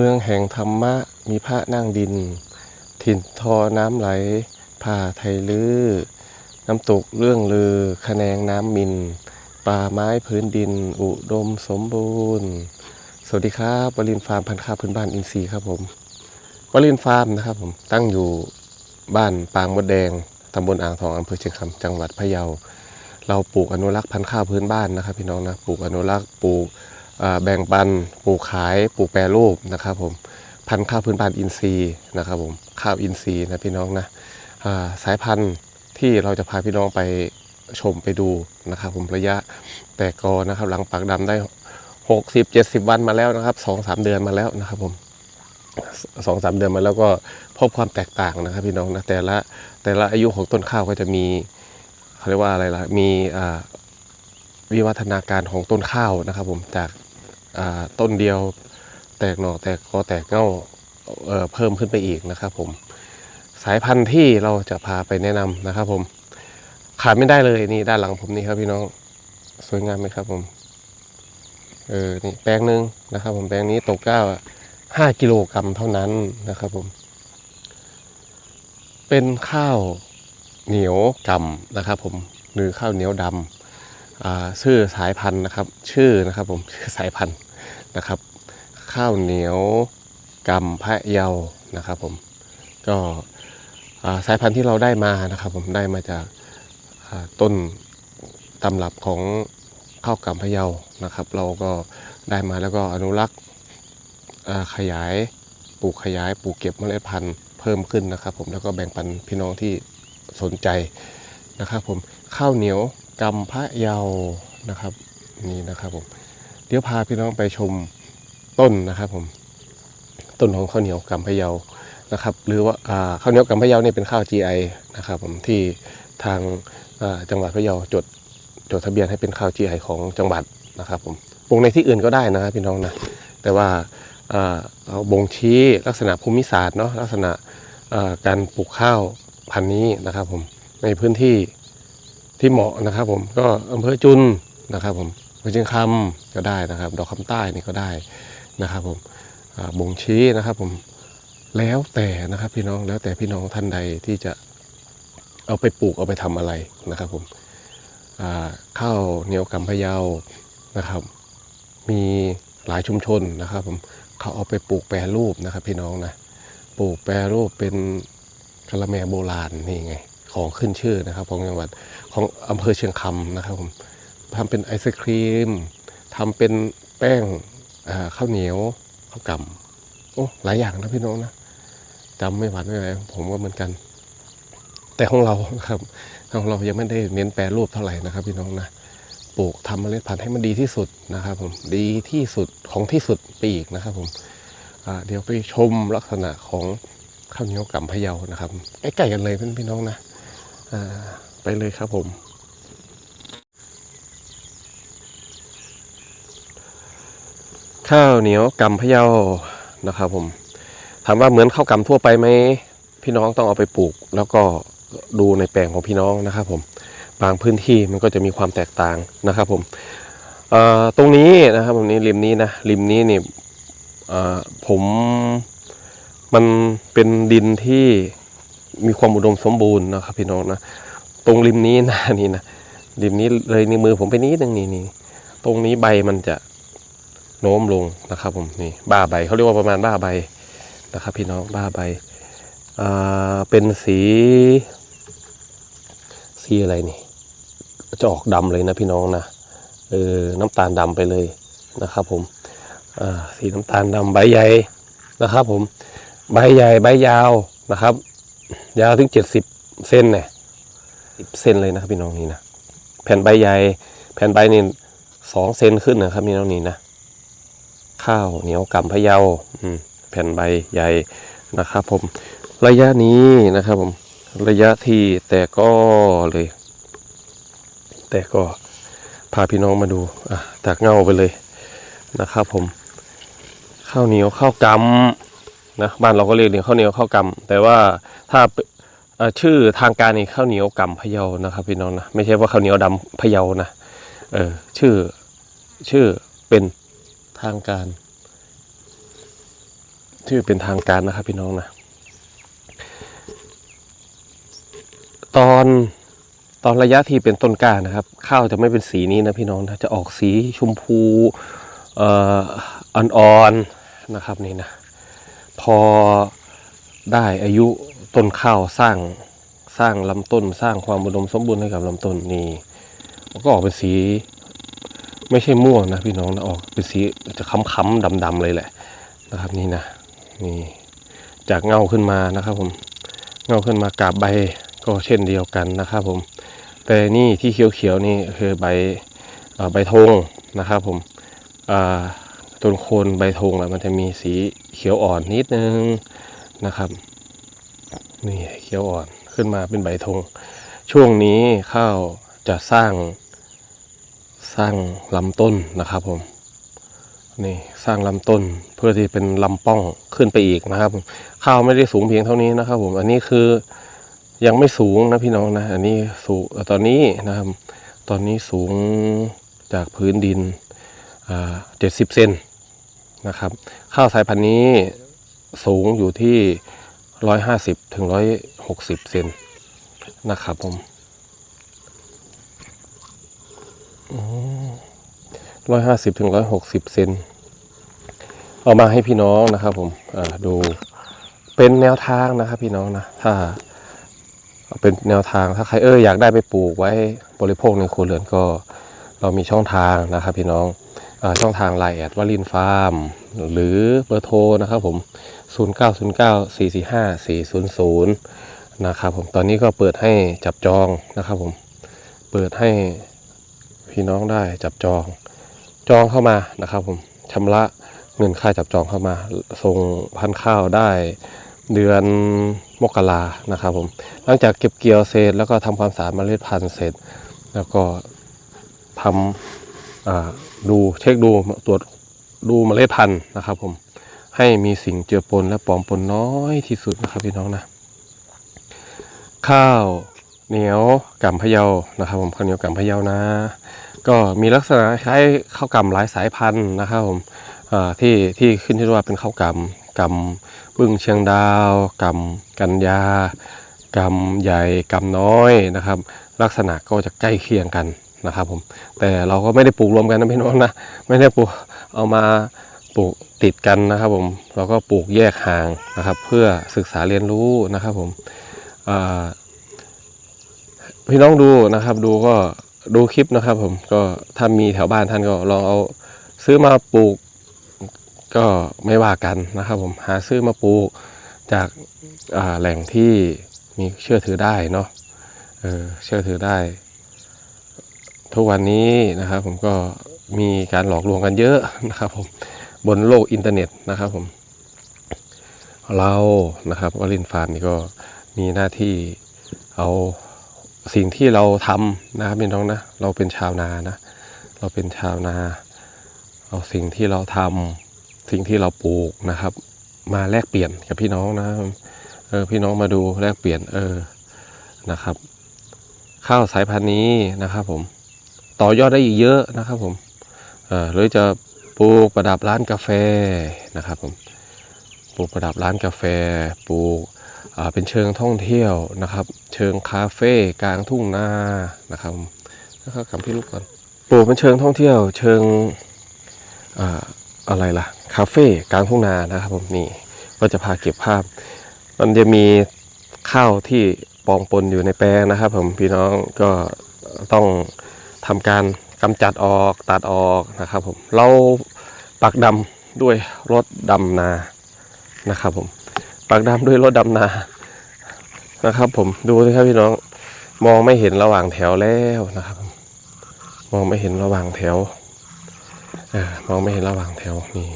เมืองแห่งธรรมะมีพระนั่งดิน ถิ่นทอน้ำไหลผ่าไทยลือน้ำตกเรื่องลือคะแนงน้ำมิน ป่าไม้พื้นดิน อุดมสมบูรณ์ สวัสดีครับวลินฟาร์มพันธุ์ข้าวพื้นบ้านอินทรีย์ครับผมวลินฟาร์มนะครับผมตั้งอยู่บ้านปางมดแดงตำบลอ่างทองอำเภอเชียงคำจังหวัดพะเยา เราปลูกอนุรักษ์พันธุ์ข้าวพื้นบ้านนะครับ พี่น้องนะปลูกอนุรักษ์ปลูก แบ่งปันปลูกขายปลูกแปรรูปนะครับผมพันธุ์ข้าวพื้นบ้านอินทรีย์นะครับผมข้าวอินทรีย์นะพี่น้องนะาสายพันธุ์ที่เราจะพาพี่น้องไปชมไปดูนะครับผมระยะแตกกอนะครับหลังปากดำได้ 60 70 วันมาแล้วนะครับสองสามเดือนมาแล้วนะครับผมสองสามเดือนมาแล้วก็พบความแตกต่างนะครับพี่น้องนะแต่ละแต่ละอายุของต้นข้าวก็จะมีเขาเรียกว่าอะไรล่ะมีวิวัฒนาการของต้นข้าวนะครับผมจาก ต้นเดียวแตกหน่อแตกกอแตกเง่าเอ่อเพิ่มขึ้นไปอีกนะครับผมสายพันธุ์ที่เราจะพาไปแนะนำนะครับผมขาดไม่ได้เลยนี่ด้านหลังผมนี่ครับพี่น้องสวยงามไหมครับผมเออนี่แปลงหนึ่งนะครับ ผมแปลงนี้ตกก้าห้ากิโลกรัมเท่านั้นนะครับผม เป็นข้าวเหนียวกำนะครับผมหรือข้าวเหนียวดำชื่อสายพันธุ์นะครับ ชื่อนะครับผมชื่อสายพันธุ์ นะครับ ข้าวเหนียวกำพะเยานะครับผมก็สายพันธุ์ที่เราได้มานะครับ ผมได้มาจากต้นตำรับของข้าวกำพะเยานะครับ เราก็ได้มาแล้วก็อนุรักษ์ขยายปลูกขยายปลูกเก็บเมล็ดพันธุ์เพิ่มขึ้นนะครับ ผมแล้วก็แบ่งปันพี่น้องที่สนใจนะครับ ผมข้าวเหนียวกำพะเยานะครับนี่นะครับผม เดี๋ยวพาพี่น้องไปชมต้นนะครับผมต้นของข้าวเหนียวกำพะเยานะครับ หรือว่าข้าวเหนียวกำพะเยาเนี่ยเป็นข้าว GI นะครับผมที่ทางจังหวัดพะเยาจดจดทะเบียนให้เป็นข้าว GI ของจังหวัดนะครับผมปลูกในที่อื่นก็ได้นะครับพี่น้องนะแต่ว่าเอาบ่งชี้ลักษณะภูมิศาสตร์เนาะลักษณะการปลูกข้าวพันธุ์นี้นะครับผมในพื้นที่ที่เหมาะนะครับผมก็อำเภอจุนนะครับผม เชียงคำก็ได้นะครับ ดอกคำใต้นี่ก็ได้นะครับผมบ่งชี้นะครับผมแล้วแต่นะครับพี่น้องแล้วแต่พี่น้องท่านใดที่จะเอาไปปลูกเอาไปทำอะไรนะครับผมข้าวเหนียวกำพะเยานะครับ มีหลายชุมชนนะครับผมเขาเอาไปปลูกแปรรูปนะครับ พี่น้องนะปลูกแปรรูปเป็นกะละแมโบราณนี่ไง ของขึ้นชื่อนะครับ ของจังหวัดของอำเภอเชียงคำนะครับผม ทำเป็นไอศครีมทำเป็นแป้งข้าวเหนียวข้าวกำโอ้หลายอย่างนะพี่น้องนะจำไม่หวานไม่ไหวผมก็เหมือนกัน แต่ของเราครับของเรายังไม่ได้เน้นแปรรูปเท่าไหร่นะครับ พี่น้องนะปลูกทำเมล็ดพันธุ์ให้มันดีที่สุดนะครับ ผมดีที่สุดของที่สุดไปอีกนะครับ ผมเดี๋ยวไปชมลักษณะของข้าวเหนียวกำพะเยานะครับใกล้ๆกันเลยเพื่อนพี่น้องนะไปเลยครับผม ข้าวเหนียวกำพะเยานะครับผมถามว่าเหมือนข้าวกำทั่วไปไหมพี่น้องต้องเอาไปปลูก แล้วก็ดูในแปลงของพี่น้องนะครับผมบางพื้นที่มันก็จะมีความแตกต่างนะครับผมตรงนี้นะครับผมนี้ริมนี้นะริมนี้นี่ผมมันเป็นดินที่มีความอุดมสมบูรณ์นะครับพี่น้องนะตรงริมนี้นะนี่นะริมนี้เลยในมือผมไปนิดนึงนี่นี่ตรงนี้ใบมันจะ โน้มลงนะครับผมนี่บ้าใบเขาเรียกว่าประมาณบ้าใบนะครับ พี่น้องบ้าใบอ่าเป็นสีสีอะไรนี่จะออกดำเลยนะพี่น้องนะเออน้ำตาลดำไปเลยนะครับ ผมอ่าสีน้ำตาลดำใบใหญ่นะครับ ผมใบใหญ่ใบยาวนะครับ ยาวถึงเจ็ดสิบเซนเนี่ยสิบเซนเลยนะครับพี่น้องนี่นะแผ่นใบใหญ่แผ่นใบนี่สองเซนขึ้นนะครับพี่น้องนี่นะ ข้าวเหนียวกำพะเยาแผ่นใบใหญ่นะครับผมระยะนี้นะครับผมระยะที่แต่ก็เลย แต่ก็พาพี่น้องมาดูอะจากเงาไปเลยนะครับผมข้าวเหนียวข้าวกำนะบ้านเราก็เรียกเนี่ยข้าวเหนียวข้าวกำแต่ว่าถ้าเอ่อชื่อทางการนี่ข้าวเหนียวกำพะเยานะครับพี่น้องนะไม่ใช่ว่าข้าวเหนียวดำพะเยานะเออชื่อชื่อเป็น ทางการชื่เป็นทางการนะครับพี่น้องนะตอนตอนระยะที่เป็นต้นกล้านะครับ ข้าวจะไม่เป็นสีนี้นะพี่น้องนะจะออกสีชมพูอ่อนๆนะครับนี่นะพอได้อายุต้นข้าวสร้างสร้างลำต้น สร้างความอุดมสมบูรณ์ให้กับลำต้นนี่มันก็ออกเป็นสี ไม่ใช่ม่วงนะพี่น้องนะออกเป็นสีจะค้ำๆดำๆเลยแหละนะครับนี่นะนี่จากเงาขึ้นมานะครับผมเงาขึ้นมากาบใบก็เช่นเดียวกันนะครับผม แต่นี่ที่เขียวๆนี่คือใบอใบธงนะครับผมต้นโคนใบธงมันจะมีสีเขียวอ่อนนิดนึงนะครับนี่เขียวอ่อนขึ้นมาเป็นใบธงช่วงนี้ข้าวจะสร้าง ร้างลำต้นนะครับผมนี่สร้างลำต้นเพื่อที่เป็นลำป้องขึ้นไปอีกนะครับผมข้าวไม่ได้สูงเพียงเท่านี้นะครับผมอันนี้คือยังไม่สูงนะพี่น้องนะ อันนี้สูงตอนนี้นะครับ ตอนนี้สูงจากพื้นดินเจ็ดสิบเซนนะครับ ข้าวสายพันธุ์นี้สูงอยู่ที่ร้อยห้าสิบถึงร้อยหกสิบเซนนะครับผม ร้อยห้าสิบถึงร้อยหกสิบเซนเอามาให้พี่น้องนะครับ ผมอ่าดูเป็นแนวทางนะครับพี่น้องนะถ้าเป็นแนวทางถ้าใครเอออยากได้ไปปลูกไว้บริโภคในครัวเรือนก็ เรามีช่องทางนะครับ พี่น้องอช่องทางไลน์แอดวารินฟาร์ม หรือเบอร์โทรนะครับผม 0 9 0 9 4 4 5 4 0 0 นะครับผมตอนนี้ก็เปิดให้จับจองนะครับผมเปิดให้ พี่น้องได้จับจองจองเข้ามานะครับผมชำระเงินค่าจับจองเข้ามา ส่งพันข้าวได้เดือนมกรานะครับผมหลังจากเก็บเกี่ยวเสร็จแล้วก็ทำความสะอาดเมล็ดพันธุ์เสร็จ แล้วก็ทำดูเช็คดูตรวจดูเมล็ดพันธุ์นะครับ ผมให้มีสิ่งเจือปนและปลอมปนน้อยที่สุดนะครับพี่น้องนะ ข้าว เหนียวกำพะเยานะครับผมข้าวเหนียวกำพะเยานะ ก็มีลักษณะคล้ายข้าวกำหลายสายพันธุ์นะครับผมที่ที่ขึ้นที่ว่าเป็นข้าวกำกำบึ้งเชียงดาวกำกันยากำใหญ่กำน้อยนะครับ ลักษณะก็จะใกล้เคียงกันนะครับผมแต่เราก็ไม่ได้ปลูกรวมกันนะพี่น้องนะไม่ได้ปลูกเอามาปลูกติดกันนะครับผมเราก็ปลูกแยกห่างนะครับ เพื่อศึกษาเรียนรู้นะครับผมอ่า พี่น้องดูนะครับ ดูก็ดูคลิปนะครับ ผมก็ถ้ามีแถวบ้านท่านก็ลองเอาซื้อมาปลูก ก็ไม่ว่ากันนะครับ ผมหาซื้อมาปลูกจากาแหล่งที่มีเชื่อถือได้เนาะเออเชื่อถือได้ ทุกวันนี้นะครับ ผมก็มีการหลอกลวงกันเยอะนะครับ ผมบนโลกอินเทอร์เน็ตนะครับผมเรานะครับวารินฟาร์มนี่ก็มีหน้าที่เอา สิ่งที่เราทำนะครับพี่น้องนะเราเป็นชาวนานะ เราเป็นชาวนา เอาสิ่งที่เราทำสิ่งที่เราปลูกนะครับ มาแลกเปลี่ยนกับพี่น้องนะเออพี่น้องมาดูแลกเปลี่ยนเออนะครับ ข้าวสายพันธุ์นี้นะครับ ผม ต่อยอดได้อีกเยอะนะครับ ผมเออหรือจะปลูกประดับร้านกาแฟนะครับ ผมปลูกประดับร้านกาแฟปลูก เป็นเชิงท่องเที่ยวนะครับ เชิงคาเฟ่กลางทุ่งนานะครับแล้วก็กำพี่ลูกก่อนปลูกเป็นเชิงท่องเที่ยว เชิงอ่าอะไรล่ะคาเฟ่กลางทุ่งนานะครับผมนี่ก็จะพาเก็บภาพ มันจะมีข้าวที่ปองปนอยู่ในแปลงนะครับ ผมพี่น้องก็ต้องทำการกำจัดออกตัดออกนะครับ ผมเราปักดำด้วยรถดำนานะครับผม ปากดำด้วยรถดำนา นะครับผมดูสิครับพี่น้อง มองไม่เห็นระหว่างแถวแล้วนะครับ มองไม่เห็นระหว่างแถวอมองไม่เห็นระหว่างแถวนี่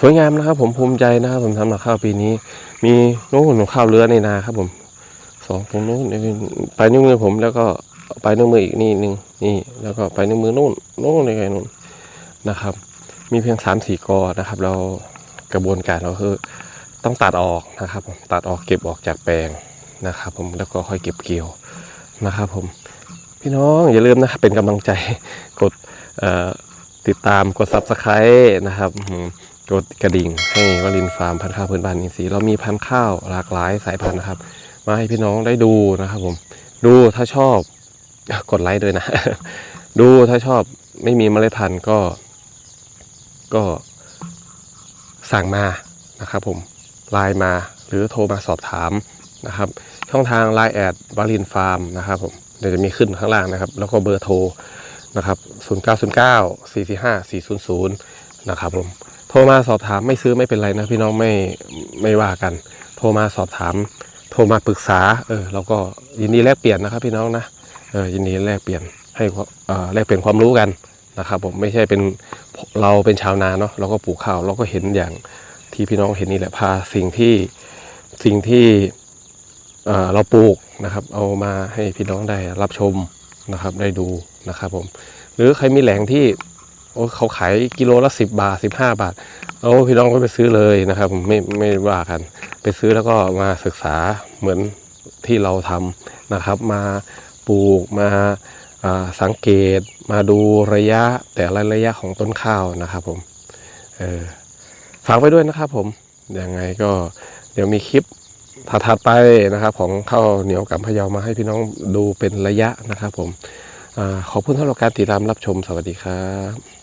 สวยงามนะครับ ผมภูมิใจนะครับ ผมทำหนักข้าวปีนี้ มีนู้นข้าวเรือในนาครับ ผมสองตรงนู้นไปนิ้วมือผมแล้วก็ไปนิ้วมืออีกนี่หนึ่งนี่ แล้วก็ไปนิ้วมือนู่นนู่นยังไงนู่นนะครับ มีเพียงสามสี่กอนะครับ เรากระบวนการเราคือ ต้องตัดออกนะครับผมตัดออกเก็บออกจากแปลงนะครับ ผมแล้วก็ค่อยเก็บเกี่ยวนะครับ ผมพี่น้องอย่าลืมนะครับเป็นกำลังใจกดติดตามกด subscribe นะครับกดกระดิ่งให้วลินฟาร์มพันธุ์ข้าวพื้นบ้านอินทรีย์เรามีพันธุ์ข้าวหลากหลายสายพันธุ์นะครับ มาให้พี่น้องได้ดูนะครับ ผมดูถ้าชอบกดไลค์ด้วยนะ ดูถ้าชอบไม่มีเมล็ดพันธุ์ก็ก็สั่งมานะครับผม ไลน์มา หรือโทรมาสอบถามนะครับ ช่องทาง Line แอดวารินฟาร์มนะครับผมเดี๋ยวจะมีขึ้นข้างล่างนะครับ แล้วก็เบอร์โทรนะครับ 0909 445 400 นะครับผม โทรมาสอบถามไม่ซื้อไม่เป็นไรนะพี่น้องไม่ไม่ว่ากัน โทรมาสอบถาม โทรมาปรึกษา เออเราก็ยินดีแลกเปลี่ยนนะครับพี่น้องนะ เออยินดีแลกเปลี่ยนให้เออแลกเปลี่ยนความรู้กันนะครับผมไม่ใช่เป็นเราเป็นชาวนาเนาะเราก็ปลูกข้าวเราก็เห็นอย่าง ที่พี่น้องเห็นนี่แหละพาสิ่งที่สิ่งที่เราปลูกนะครับ เอามาให้พี่น้องได้รับชมนะครับ ได้ดูนะครับผม หรือใครมีแหล่งที่โอ้เขาขายกิโลละสิบบาทสิบห้าบาทเอาพี่น้องก็ไปซื้อเลยนะครับผมไม่ไม่ว่ากัน ไปซื้อแล้วก็มาศึกษาเหมือนที่เราทำนะครับ มาปลูกมาอ่าสังเกตมาดูระยะแต่ละระยะของต้นข้าวนะครับผมเออ ฝากไว้ด้วยนะครับผมยังไงก็เดี๋ยวมีคลิปถัดๆไปนะครับ ของข้าวเหนียวกับพะเยามาให้พี่น้องดูเป็นระยะนะครับผมอขอบคุณสำหรับการติดตามรับชมสวัสดีครับ